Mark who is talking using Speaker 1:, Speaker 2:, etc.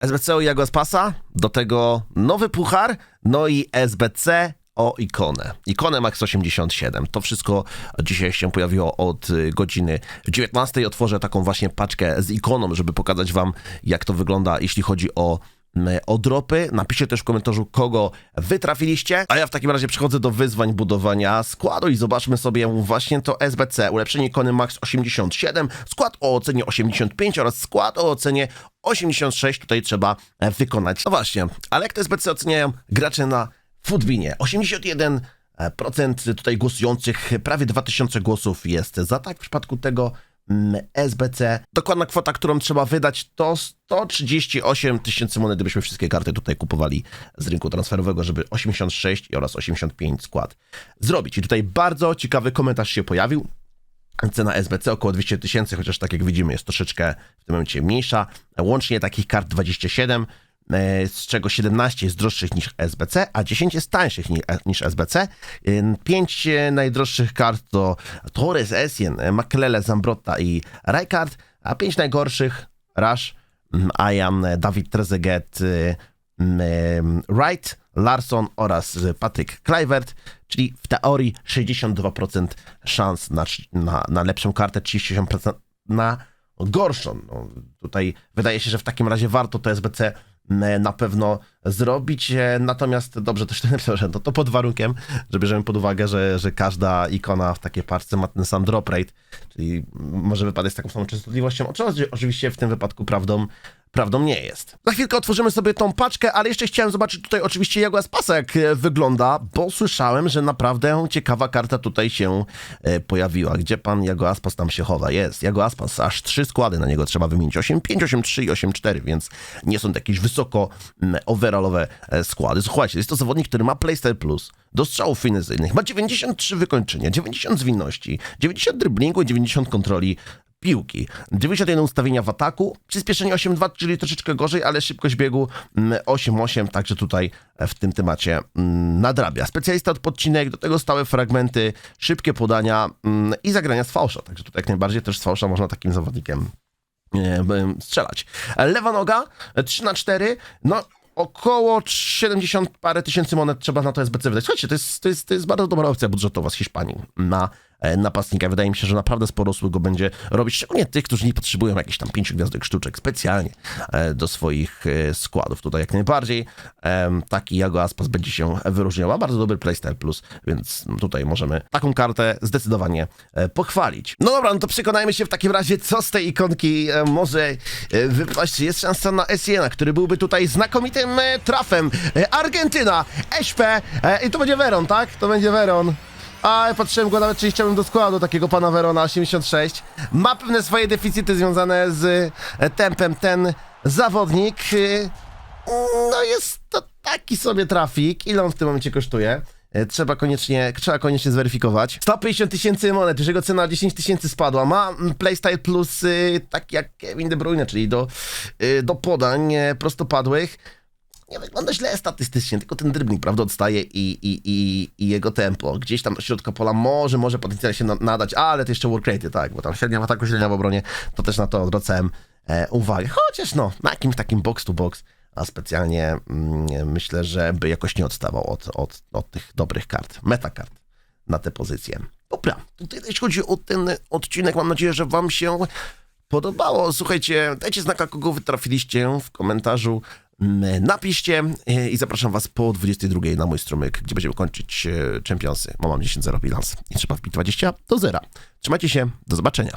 Speaker 1: SBC o Jaguar Pasa, do tego nowy puchar, no i SBC o ikonę. Ikonę Max 87. To wszystko dzisiaj się pojawiło od y, godziny 19. Otworzę taką właśnie paczkę z ikoną, żeby pokazać wam, jak to wygląda, jeśli chodzi o mm, o dropy. Napiszcie też w komentarzu, kogo wy trafiliście. A ja w takim razie przechodzę do wyzwań budowania składu i zobaczmy sobie właśnie to SBC. Ulepszenie ikony Max 87, skład o ocenie 85 oraz skład o ocenie 86 tutaj trzeba e, wykonać. No właśnie, ale jak te SBC oceniają gracze na Footbinie? 81% tutaj głosujących, prawie 2000 głosów jest za tak w przypadku tego SBC. Dokładna kwota, którą trzeba wydać to 138 tysięcy monet, gdybyśmy wszystkie karty tutaj kupowali z rynku transferowego, żeby 86 oraz 85 skład zrobić. I tutaj bardzo ciekawy komentarz się pojawił. Cena SBC około 200 tysięcy, chociaż tak jak widzimy jest troszeczkę w tym momencie mniejsza. Łącznie takich kart 27, e, z czego 17 jest droższych niż SBC, a 10 jest tańszych ni- e, niż SBC. 5 najdroższych kart to Torres, Essien, e, Makelele, Zambrotta i Rijkaard, a 5 najgorszych Rush, Ayan, e, Dawid Trezeguet, e, e, Wright, Larson oraz e, Patryk Kluivert, czyli w teorii 62% szans na, na, na lepszą kartę, 37% na gorszą. No, tutaj wydaje się, że w takim razie warto to SBC na pewno zrobić, e, natomiast dobrze też to napisał, że no to pod warunkiem, że bierzemy pod uwagę, że, że każda ikona w takiej parce ma ten sam drop rate, czyli może wypadać z taką samą częstotliwością, oczywiście w tym wypadku prawdą, prawdą nie jest. Za chwilkę otworzymy sobie tą paczkę, ale jeszcze chciałem zobaczyć tutaj oczywiście Jaguar Spasa, jak e, wygląda, bo słyszałem, że naprawdę ciekawa karta tutaj się e, pojawiła. Gdzie pan Jago Aspas tam się chowa? Jest, Jago Aspas, aż trzy składy na niego trzeba wymienić. 8, 5, 8, 3 i 8, 4, więc nie są to jakieś wysoko overallowe e, składy. Słuchajcie, jest to zawodnik, który ma playstyle plus, do strzałów finezyjnych, ma 93 wykończenia, 90 zwinności, 90 driblingu i 90 kontroli piłki. 91 ustawienia w ataku, przyspieszenie 8.2, czyli troszeczkę gorzej, ale szybkość biegu mm, 8.8, także tutaj w tym temacie mm, nadrabia. Specjalista od podcinek, do tego stałe fragmenty, szybkie podania mm, i zagrania z fałsza, także tutaj jak najbardziej też z fałsza można takim zawodnikiem e, strzelać. Lewa noga, 3 na 4 no około 70 parę tysięcy monet trzeba na to SBC wydać. Słuchajcie, to jest, to jest, to jest bardzo dobra opcja budżetowa z Hiszpanii na e, napastnika. Wydaje mi się, że naprawdę sporo osób go będzie robić, szczególnie tych, którzy nie potrzebują jakichś tam pięciu gwiazdek sztuczek specjalnie e, do swoich e, składów. Tutaj jak najbardziej taki Jago Aspas będzie się wyróżniał. Ma bardzo dobry playstyle plus, więc tutaj możemy taką kartę zdecydowanie e, pochwalić. No dobra, no to przekonajmy się w takim razie, co z tej ikonki e, może e, wypaść. Jest szansa na Esiena, który byłby tutaj znakomitym e, trafem. E, Argentyna, SP e, i to będzie Veron, tak? To będzie Veron. A ja patrzyłem go nawet, czy chciałbym do składu takiego pana Verona 86. Ma pewne swoje deficyty związane z e, tempem ten zawodnik. e, No jest to taki sobie trafik. Ile on w tym momencie kosztuje? E, Trzeba koniecznie, trzeba koniecznie zweryfikować. 150 tysięcy monet, już jego cena o 10 tysięcy spadła. Ma mm, playstyle plus y, tak jak Kevin De Bruyne, czyli do, y, do podań e, prostopadłych. Nie wygląda źle statystycznie, tylko ten dribbling, prawda, odstaje i, i, i, i jego tempo. Gdzieś tam środka pola może, może potencjalnie się na, nadać, ale to jeszcze work rate, tak, bo tam średnia w ataku, średnia w obronie, to też na to odwracałem e, uwagę. Chociaż no, na jakimś takim box to box, a specjalnie mm, myślę, że by jakoś nie odstawał od, od, od tych dobrych kart, metakart na tę pozycję. Dobra, tutaj jeśli chodzi o ten odcinek, mam nadzieję, że wam się podobało. Słuchajcie, dajcie znaka, kogo wy trafiliście w komentarzu. Napiszcie e, i zapraszam was po 22 na mój strumyk, gdzie będziemy kończyć e, Championsy. Bo Mam 10-0 bilans i trzeba wbić 20 do 0. Trzymajcie się, do zobaczenia.